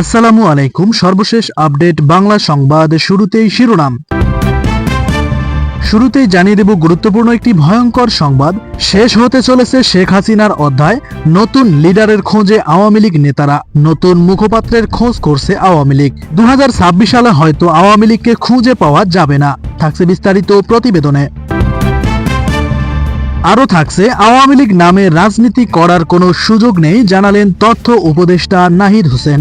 আসসালামু আলাইকুম। সর্বশেষ আপডেট বাংলা সংবাদ শুরুতেই শিরোনাম। শুরুতেই জানিয়ে দেব গুরুত্বপূর্ণ একটি ভয়ঙ্কর সংবাদ। শেষ হতে চলেছে শেখ হাসিনার অধ্যায়। নতুন লিডারের খোঁজে আওয়ামী লীগ নেতারা নতুন মুখপাত্রের খোঁজ করছে আওয়ামী লীগ। দু হাজার ছাব্বিশ সালে হয়তো আওয়ামী লীগকে খুঁজে পাওয়া যাবে না, থাকছে বিস্তারিত প্রতিবেদনে। আরও থাকছে, আওয়ামী লীগ নামে রাজনীতি করার কোনো সুযোগ নেই, জানালেন তথ্য উপদেষ্টা নাহিদ হোসেন।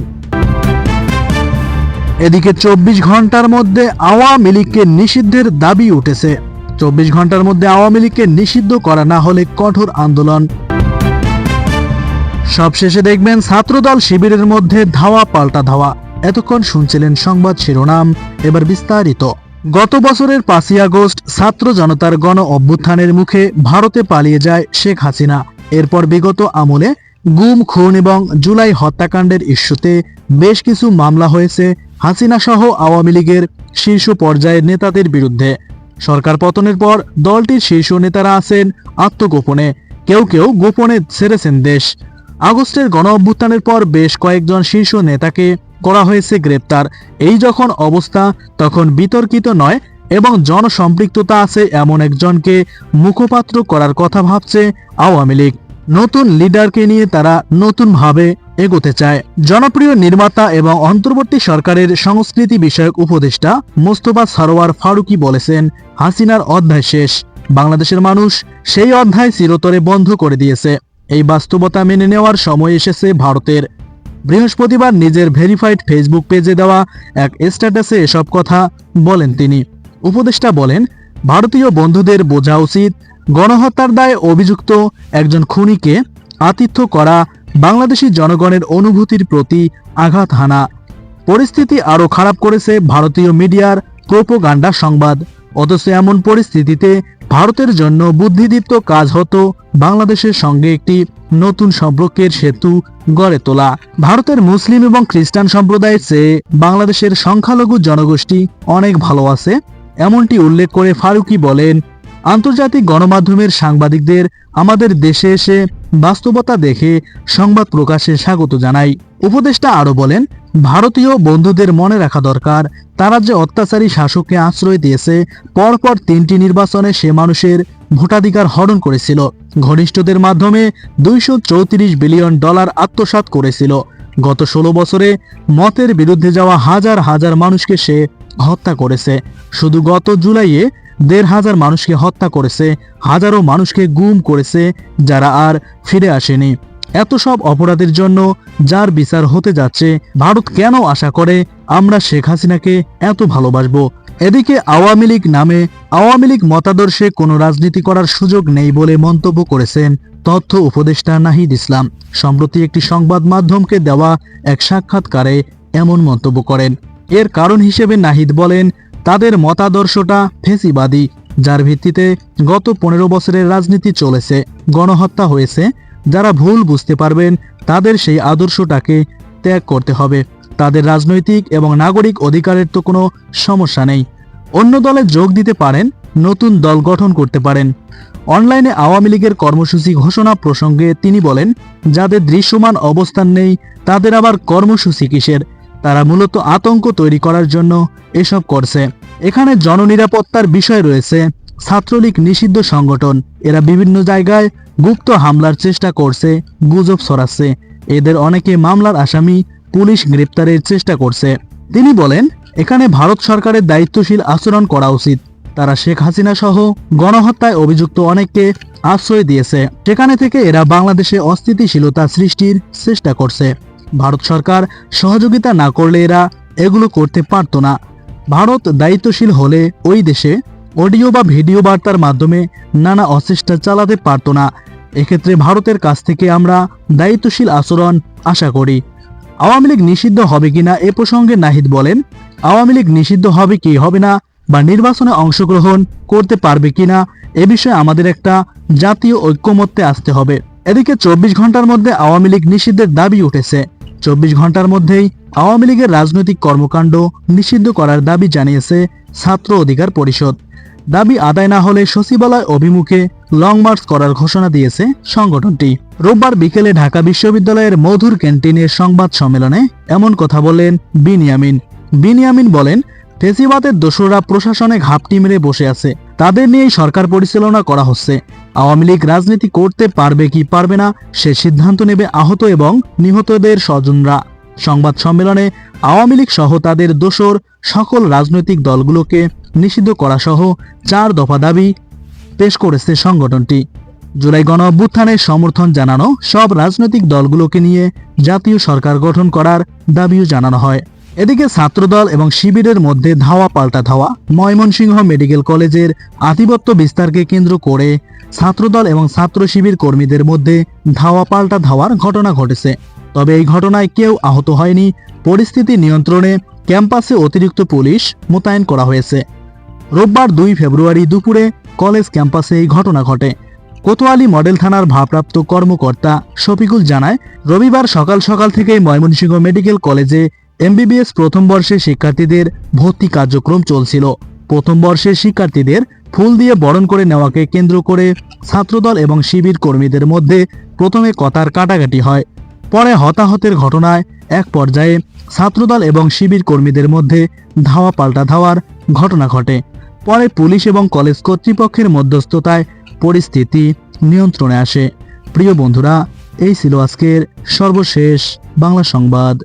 এদিকে চব্বিশ ঘণ্টার মধ্যে আওয়ামী লীগকে নিষিদ্ধের দাবি উঠেছে। চব্বিশ ঘণ্টার মধ্যে আওয়ামী লীগকে নিষিদ্ধ করা না হলে কঠোর আন্দোলন। সবশেষে দেখবেন ছাত্রদল শিবিরের মধ্যে ধাওয়া পাল্টা ধাওয়া। এতক্ষণ শুনছিলেন সংবাদ শিরোনাম, এবার বিস্তারিত। গত বছরের পাঁচই আগস্ট ছাত্র জনতার গণ অভ্যুত্থানের মুখে ভারতে পালিয়ে যায় শেখ হাসিনা। এরপর বিগত আমলে গুম, খুন এবং জুলাই হত্যাকাণ্ডের ইস্যুতে বেশ কিছু মামলা হয়েছে হাসিনা সহ আওয়ামী লীগের শীর্ষ পর্যায়ের নেতাদের বিরুদ্ধে। সরকার পতনের পর দলটির শীর্ষ নেতারা আছেন আত্মগোপনে। কেউ কেউ গোপনে ছেড়েছেন দেশ। আগস্টের গণ অভ্যুত্থানের পর বেশ কয়েকজন শীর্ষ নেতাকে করা হয়েছে গ্রেপ্তার। এই যখন অবস্থা, তখন বিতর্কিত নয় এবং জনসম্পৃক্ততা আছে এমন একজনকে মুখপাত্র করার কথা ভাবছে আওয়ামী লীগ। নতুন লিডারকে নিয়ে তারা নতুনভাবে এগোতে চায়। জনপ্রিয় নির্মাতা এবং অন্তর্বর্তী সরকারের সংস্কৃতি বিষয়ক উপদেষ্টা মোস্তফা সারোয়ার ফারুকি বলেছেন, হাসিনার অধ্যায় শেষ। বাংলাদেশের মানুষ সেই অধ্যায় চিরতরে বন্ধ করে দিয়েছে। এই বাস্তবতা মেনে নেওয়ার সময় এসেছে ভারতের। বৃহস্পতিবার নিজের ভেরিফাইড ফেসবুক পেজে দেওয়া এক স্ট্যাটাসে এসব কথা বলেন তিনি। উপদেষ্টা বলেন, ভারতীয় বন্ধুদের বোঝা উচিত গণহত্যার দায়ে অভিযুক্ত একজন খুনিকে আতিথ্য করা বাংলাদেশি জনগণের অনুভূতির প্রতি আঘাত হানা। পরিস্থিতি আরও খারাপ করেছে ভারতীয় মিডিয়ার প্রোপোগান্ডা সংবাদ। অথচ এমন পরিস্থিতিতে ভারতের জন্য বুদ্ধিদীপ্ত কাজ হতো বাংলাদেশের সঙ্গে একটি নতুন সম্পর্কের সেতু গড়ে তোলা। ভারতের মুসলিম এবং খ্রিস্টান সম্প্রদায়ের চেয়ে বাংলাদেশের সংখ্যালঘু জনগোষ্ঠী অনেক ভালো আছে। এমনটি উল্লেখ করে ফারুকি বলেন আন্তর্জাতিক গণমাধ্যমের সাংবাদিকদের আমাদের দেশে এসে বাস্তবতা দেখে সংবাদ প্রকাশে স্বাগত জানাই। উপদেষ্টা আরও বলেন, ভারতীয় বন্ধুদের মনে রাখা দরকার। তারা যে অত্যাচারী শাসককে আশ্রয় দিয়েছে, পরপর তিনটি নির্বাচনে সে মানুষের ভোটাধিকার হরণ করেছিল। ঘনিষ্ঠদের মাধ্যমে দুইশ চৌত্রিশ বিলিয়ন ডলার আত্মসাৎ করেছিল। গত ষোলো বছরে মতের বিরুদ্ধে যাওয়া হাজার হাজার মানুষকে সে হত্যা করেছে। শুধু গত জুলাইয়ে দেড় হাজার মানুষকে হত্যা করেছে, হাজারো মানুষকে গুম করেছে, যারা আর ফিরে আসেনি। এত সব অপরাধের জন্য যার বিচার হতে যাচ্ছে, ভারত কেন আশা করে আমরা শেখ হাসিনাকে এত ভালোবাসবো? এদিকে আওয়ামী লীগ নামে আওয়ামী লীগ মতাদর্শে কোনো রাজনীতি করার সুযোগ নেই বলে মন্তব্য করেছেন তথ্য উপদেষ্টা নাহিদ ইসলাম। সম্প্রতি একটি সংবাদ মাধ্যমকে দেওয়া এক সাক্ষাৎকারে এমন মন্তব্য করেন। এর কারণ হিসেবে নাহিদ বলেন তাদের মতাদর্শটা ফেসিবাদী, যার ভিত্তিতে গত পনেরো বছরের রাজনীতি চলেছে, গণহত্যা হয়েছে। যারা ভুল বুঝতে পারবেন, তাদের সেই আদর্শটাকে ত্যাগ করতে হবে। তাদের রাজনৈতিক এবং নাগরিক অধিকারের তো কোনো সমস্যা নেই। অন্য দলে যোগ দিতে পারেন, নতুন দল গঠন করতে পারেন। অনলাইনে আওয়ামী লীগের কর্মসূচি ঘোষণা প্রসঙ্গে তিনি বলেন, যাদের দৃশ্যমান অবস্থান নেই, তাদের আবার কর্মসূচি কিসের? তারা মূলত আতঙ্ক তৈরি করার জন্য এসব করছে। এখানে জননিরাপত্তার বিষয় রয়েছে। ছাত্রলীগ নিষিদ্ধ সংগঠন। এরা বিভিন্ন জায়গায় গুপ্ত হামলার চেষ্টা করছে, গুজব ছড়াচ্ছে। এদের অনেকে মামলার আসামি, পুলিশ গ্রেপ্তারের চেষ্টা করছে। তিনি বলেন, এখানে ভারত সরকারের দায়িত্বশীল আচরণ করা উচিত। তারা শেখ হাসিনা সহ গণহত্যায় অভিযুক্ত অনেককে আশ্রয় দিয়েছে। সেখানে থেকে এরা বাংলাদেশে অস্থিতিশীলতা সৃষ্টির চেষ্টা করছে। ভারত সরকার সহযোগিতা না করলে এরা এগুলো করতে পারত না। ভারত দায়িত্বশীল হলে ওই দেশে অডিও বা ভিডিও বার্তার মাধ্যমে নানা অচেষ্টা চালাতে পারত না। এক্ষেত্রে ভারতের কাছ থেকে আমরা দায়িত্বশীল আচরণ আশা করি। আওয়ামী লীগ নিষিদ্ধ হবে কিনা এ প্রসঙ্গে নাহিদ বলেন, আওয়ামী লীগ নিষিদ্ধ হবে কি হবে না বা নির্বাচনে অংশগ্রহণ করতে পারবে কিনা এ বিষয়ে আমাদের একটা জাতীয় ঐক্যমত্যে আসতে হবে। এদিকে চব্বিশ ঘণ্টার মধ্যে আওয়ামী লীগ নিষিদ্ধের দাবি উঠেছে। চব্বিশ ঘণ্টার মধ্যেই আওয়ামী লীগের রাজনৈতিক কর্মকাণ্ড নিষিদ্ধ করার দাবি জানিয়েছে ছাত্র অধিকার পরিষদ। দাবি আদায় না হলে সচিবালয় অভিমুখে লং মার্চ করার ঘোষণা দিয়েছে সংগঠনটি। রোববার বিকেলে ঢাকা বিশ্ববিদ্যালয়ের মধুর ক্যান্টিনের সংবাদ সম্মেলনে এমন কথা বলেন বিনিয়ামিন। বিনিয়ামিন বলেন, ফেসিবাদের দোসররা প্রশাসনে ঘাপটি মেরে বসে আছে। তাদের নিয়েই সরকার পরিচালনা করা হচ্ছে। আওয়ামী লীগ রাজনীতি করতে পারবে কি পারবে না, সে সিদ্ধান্ত নেবে আহত এবং নিহতদের স্বজনরা। সংবাদ সম্মেলনে আওয়ামী লীগ সহ তাদের দোসর সকল রাজনৈতিক দলগুলোকে নিষিদ্ধ করা সহ চার দফা দাবি পেশ করেছে সংগঠনটি। জুলাই গণ অভ্যুত্থানের সমর্থন জানানো সব রাজনৈতিক দলগুলোকে নিয়ে জাতীয় সরকার গঠন করার দাবিও জানানো হয়। এদিকে ছাত্রদল এবং শিবিরের মধ্যে ধাওয়া পাল্টা ধাওয়া। ময়মনসিংহ মেডিকেল কলেজের আধিপত্য বিস্তারকে কেন্দ্র করে ছাত্রদল এবং ছাত্র শিবির কর্মীদের মধ্যে ধাওয়া পাল্টা ধাওয়ার ঘটনা ঘটেছে। তবে এই ঘটনায় কেউ আহত হয়নি। পরিস্থিতি নিয়ন্ত্রণে ক্যাম্পাসে অতিরিক্ত পুলিশ মোতায়েন করা হয়েছে। রোববার দুই ফেব্রুয়ারি দুপুরে কলেজ ক্যাম্পাসে এই ঘটনা ঘটে। কোতোয়ালি মডেল থানার ভারপ্রাপ্ত কর্মকর্তা শফিকুল জানায়, রবিবার সকাল সকাল থেকেই ময়মনসিংহ মেডিকেল কলেজে এমবিবিএস প্রথম বর্ষের শিক্ষার্থীদের ভর্তি কার্যক্রম চলছিল। প্রথম বর্ষের শিক্ষার্থীদের ফুল দিয়ে বরণ করে নেওয়াকে কেন্দ্র করে ছাত্রদল এবং শিবির কর্মীদের মধ্যে প্রথমে কথার কাটাকাটি হয়। পরে হতাহতের ঘটনায় এক পর্যায়ে ছাত্রদল এবং শিবির কর্মীদের মধ্যে ধাওয়া পাল্টা ধাওয়ার ঘটনা ঘটে। পরে পুলিশ এবং কলেজ কর্তৃপক্ষের মধ্যস্থতায় পরিস্থিতি নিয়ন্ত্রণে আসে। প্রিয় বন্ধুরা, এই ছিল আজকের সর্বশেষ বাংলা সংবাদ।